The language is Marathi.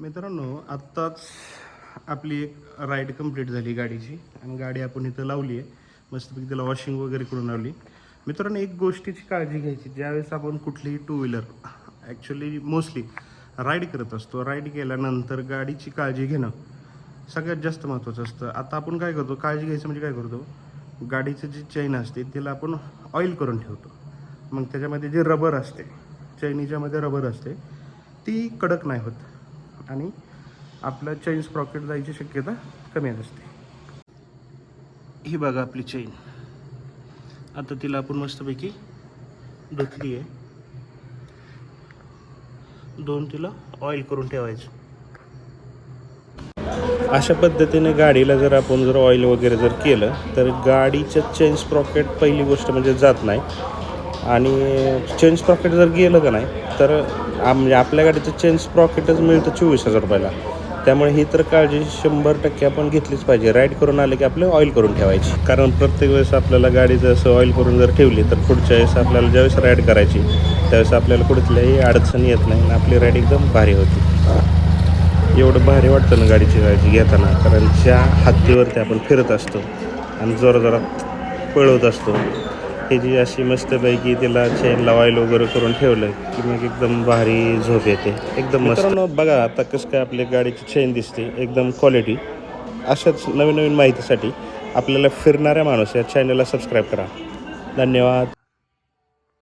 मित्रांनो आत्ताच आपली एक राईड कंप्लीट झाली गाडीची आणि गाडी आपण इथं लावली आहे. मस्तपैकी त्याला वॉशिंग वगैरे करून लावली. मित्रांनो एक गोष्टीची काळजी घ्यायची ज्यावेळेस आपण कुठलीही two wheeler actually mostly ride करत असतो राईड केल्यानंतर गाडीची काळजी घेणं सगळ्यात जास्त महत्त्वाचं असतं. आता आपण काय करतो काळजी घ्यायचं म्हणजे काय करतो गाडीचं जी चैन असते तिला आपण ऑइल करून ठेवतो. मग त्याच्यामध्ये जे रबर असते चैनीच्यामध्ये रबर असते ती कडक नाही होत. आणि आपलं चैन स्प्रॉकेट जायची शक्यता कमी असते ही बघा आपली चैन आता तिला आपण मस्तपैकी धुतली आहे. दोन तिला ऑइल करून ठेवायचं. अशा पद्धतीने गाडीला जर आपण जर ऑइल वगैरे जर केलं तर गाडीचं चेन स्प्रॉकेट पहिली गोष्ट म्हणजे जात नाही. आणि चेंज प्रॉफिट जर गेलं का नाही तर आ- म्हणजे आपल्या गाडीचं चेंज प्रॉफिटच मिळतं चोवीस हजार रुपयाला. त्यामुळे ही तर काळजी शंभर टक्के आपण घेतलीच पाहिजे. राईड करून आले की आपलं ऑइल करून ठेवायची. कारण प्रत्येक वेळेस आपल्याला गाडी जर असं ऑइल करून जर ठेवली तर पुढच्या वेळेस आपल्याला ज्यावेळेस राईड करायची त्यावेळेस आपल्याला कुठल्याही अडचण येत नाही आणि आपली राईड एकदम भारी होती. एवढं भारी वाटतं ना गाडीची काळजी घेताना कारण ज्या हत्तीवरती आपण फिरत असतो आणि जोराजोरात पळवत असतो हे जी अशी मस्तपैकी तिला चेन लावायला वगैरे करून ठेवलं की मग एकदम भारी झोप येते. एकदम मित्रांनो बघा आता कसं काय आपल्या गाडीची चेन दिसते. एकदम क्वालिटी अशाच नवीन नवीन माहितीसाठी आपल्याला फिरणाऱ्या माणूस या चॅनलला सबस्क्राईब करा. धन्यवाद.